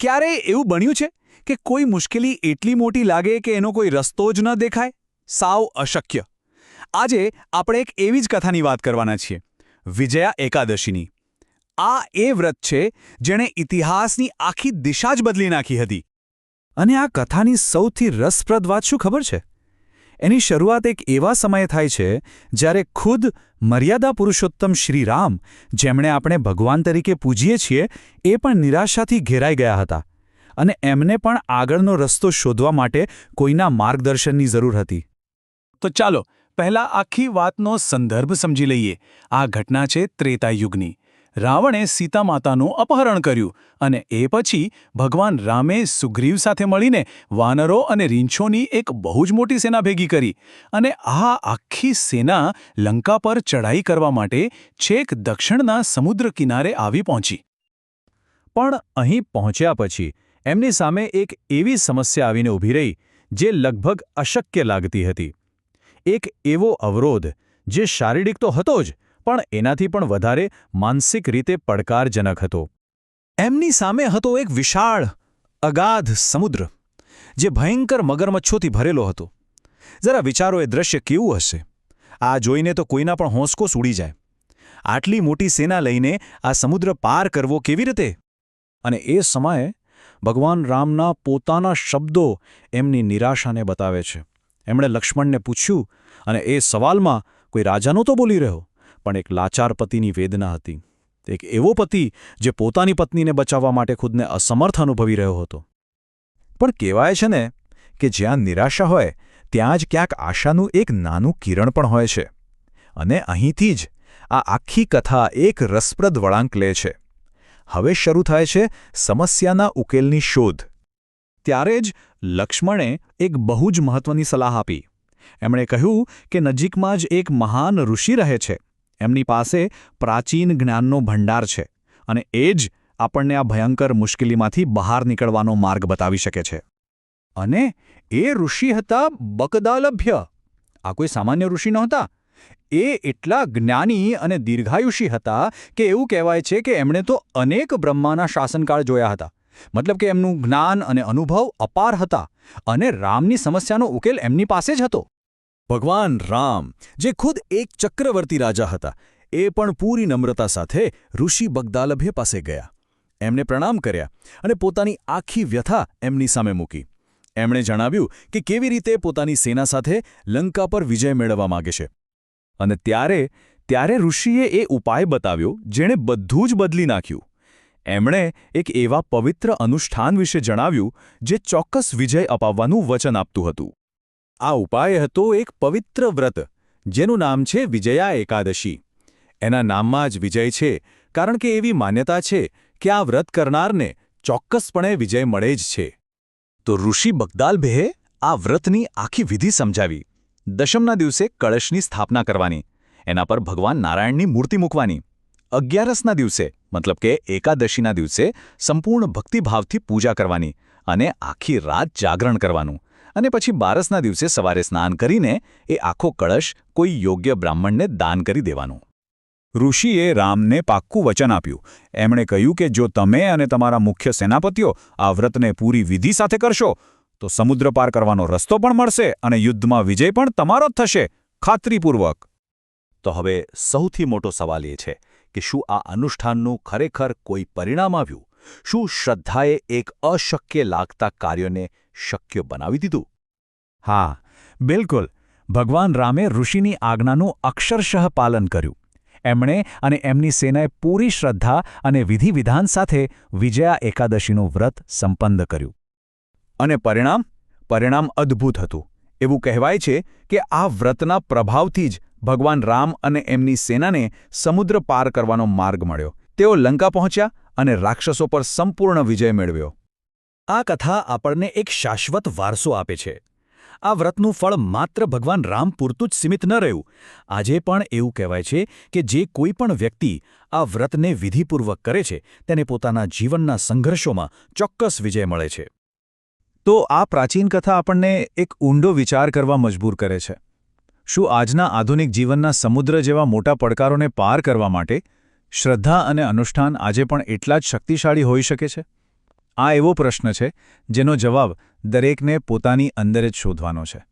ક્યારેય એવું બન્યું છે કે કોઈ મુશ્કેલી એટલી મોટી લાગે કે એનો કોઈ રસ્તો જ ન દેખાય? સાવ અશક્ય. આજે આપણે એક એવી જ કથાની વાત કરવાના છીએ. વિજયા એકાદશીની. આ એ વ્રત છે જેણે ઇતિહાસની આખી દિશા જ બદલી નાખી હતી. અને આ કથાની સૌથી રસપ્રદ વાત શું ખબર છે? એની શરૂઆત એક એવા સમયે થાય છે, જ્યારે ખુદ મર્યાદા પુરુષોત્તમ શ્રીરામ જેમણે આપણે ભગવાન તરીકે પૂજીએ છીએ, એ પણ નિરાશાથી ઘેરાઈ ગયા હતા. અને એમને પણ આગળનો રસ્તો શોધવા માટે કોઈના માર્ગદર્શનની જરૂર હતી. તો ચાલો, પહેલા આખી વાતનો સંદર્ભ સમજી લઈએ. આ ઘટના છે ત્રેતાયુગની. રાવણે સીતા માતાનું અપહરણ કર્યું અને એ પછી ભગવાન રામે સુગ્રીવ સાથે મળીને વાનરો અને રીંછોની એક બહુ જ મોટી સેના ભેગી કરી અને આ આખી સેના લંકા પર ચઢાઈ કરવા માટે છેક દક્ષિણના સમુદ્ર કિનારે આવી પહોંચી. પણ અહીં પહોંચ્યા પછી એમની સામે એક એવી સમસ્યા આવીને ઊભી રહી જે લગભગ અશક્ય લાગતી હતી. એક એવો અવરોધ જે શારીરિક તો હતો જ પણ એનાથી પણ વધારે માનસિક રીતે પડકારજનક હતો. એમની સામે હતો એક વિશાળ, અગાધ સમુદ્ર, જે ભયંકર મગરમચ્છોથી ભરેલો હતો. જરા વિચારો એ દ્રશ્ય કેવું હશે? આ જોઈને તો કોઈના પણ હોંસકો ઉડી જાય. આટલી મોટી સેના લઈને આ સમુદ્ર પાર કરવો કેવી રીતે? અને એ સમયે ભગવાન રામના પોતાના શબ્દો એમની નિરાશાને બતાવે છે. એમણે લક્ષ્મણને પૂછ્યું અને એ સવાલમાં કોઈ રાજાનો તો બોલી રહ્યો? પણ એક લાચાર પતિની વેદના હતી. એક એવો પતિ જે પોતાની પત્નીને બચાવવા માટે ખુદને અસમર્થ અનુભવી રહ્યો હતો. પણ કહેવાય છે ને કે જ્યાં નિરાશા હોય, ત્યાં જ ક્યાંક આશાનું એક નાનું કિરણ પણ હોય છે. અને અહીંથી જ આ આખી કથા એક રસપ્રદ વળાંક લે છે. હવે શરૂ થાય છે સમસ્યાના ઉકેલની શોધ. ત્યારે જ લક્ષ્મણે એક બહુ જ મહત્વની સલાહ આપી. એમણે કહ્યું કે નજીકમાં જ એક મહાન ઋષિ રહે છે. એમની પાસે પ્રાચીન જ્ઞાનનો ભંડાર છે અને એ જ આપણને આ ભયંકર મુશ્કેલીમાંથી બહાર નીકળવાનો માર્ગ બતાવી શકે છે. અને એ ઋષિ હતા બકદાલભ્ય. આ કોઈ સામાન્ય ઋષિ નહોતા. એ એટલા જ્ઞાની અને દીર્ઘાયુષી હતા કે એવું કહેવાય છે કે એમણે તો અનેક બ્રહ્માના શાસનકાળ જોયા હતા. મતલબ કે એમનું જ્ઞાન અને અનુભવ અપાર હતા અને રામની સમસ્યાનો ઉકેલ એમની પાસે જ હતો. ભગવાન રામ, જે ખુદ એક ચક્રવર્તી રાજા હતા, એ પણ પૂરી નમ્રતા સાથે ઋષિ બગદાલભ્ય પાસે ગયા. એમને પ્રણામ કર્યા અને પોતાની આખી વ્યથા એમની સામે મૂકી. એમણે જણાવ્યું કે કેવી રીતે પોતાની સેના સાથે લંકા પર વિજય મેળવવા માગે છે. અને ત્યારે ત્યારે ઋષિએ એ ઉપાય બતાવ્યો જેણે બધું જ બદલી નાખ્યું. એમણે એક એવા પવિત્ર અનુષ્ઠાન વિશે જણાવ્યું જે ચોક્કસ વિજય અપાવવાનું વચન આપતું હતું. આ ઉપાય હતો એક પવિત્ર વ્રત, જેનું નામ છે વિજયા એકાદશી. એના નામમાં જ વિજય છે, કારણ કે એવી માન્યતા છે કે આ વ્રત કરનારને ચોક્કસપણે વિજય મળે જ છે. તો ઋષિ બગદાલભેહે આ વ્રતની આખી વિધિ સમજાવી. દશમના દિવસે કળશની સ્થાપના કરવાની, એના પર ભગવાન નારાયણની મૂર્તિ મૂકવાની. અગિયારસના દિવસે, મતલબ કે એકાદશીના દિવસે, સંપૂર્ણ ભક્તિભાવથી પૂજા કરવાની અને આખી રાત જાગરણ કરવાનું. અને પછી બારસના દિવસે સવારે સ્નાન કરીને એ આખો કળશ કોઈ યોગ્ય બ્રાહ્મણને દાન કરી દેવાનું. ઋષિએ રામને પાક્કું વચન આપ્યું. એમણે કહ્યું કે જો તમે અને તમારા મુખ્ય સેનાપતિઓ આ વ્રતને પૂરી વિધિ સાથે કરશો, તો સમુદ્ર પાર કરવાનો રસ્તો પણ મળશે અને યુદ્ધમાં વિજય પણ તમારો જ થશે. ખાતરીપૂર્વક. તો હવે સૌથી મોટો સવાલ એ છે કે શું આ અનુષ્ઠાનનું ખરેખર કોઈ પરિણામ આવ્યું? શું શ્રદ્ધાએ એક અશક્ય લાગતા કાર્યોને શક્ય બનાવી દીધું. હા, બિલકુલ. ભગવાન રામે ઋષિની આજ્ઞાનું અક્ષરશઃ પાલન કર્યું. એમણે અને એમની સેનાએ પૂરી શ્રદ્ધા અને વિધિવિધાન સાથે વિજયા એકાદશીનું વ્રત સંપન્ન કર્યું. અને પરિણામ? પરિણામ અદ્ભુત હતું. એવું કહેવાય છે કે આ વ્રતના પ્રભાવથી જ ભગવાન રામ અને એમની સેનાને સમુદ્ર પાર કરવાનો માર્ગ મળ્યો. તેઓ લંકા પહોંચ્યા અને રાક્ષસો પર સંપૂર્ણ વિજય મેળવ્યો. આ કથા આપણને એક શાશ્વત વારસો આપે છે. આ વ્રતનું ફળ માત્ર ભગવાન રામ પૂરતું જ સીમિત ન રહ્યું. આજે પણ એવું કહેવાય છે કે જે કોઈ પણ વ્યક્તિ આ વ્રતને વિધિપૂર્વક કરે છે, તેને પોતાના જીવનના સંઘર્ષોમાં ચોક્કસ વિજય મળે છે. તો આ પ્રાચીન કથા આપણને એક ઊંડો વિચાર કરવા મજબૂર કરે છે. શું આજના આધુનિક જીવનના સમુદ્ર જેવા મોટા પડકારોને પાર કરવા માટે શ્રદ્ધા અને અનુષ્ઠાન આજે પણ એટલા જ શક્તિશાળી હોઈ શકે છે? આ એવો પ્રશ્ન છે, જેનો જવાબ દરેકને પોતાની અંદર જ શોધવાનો છે.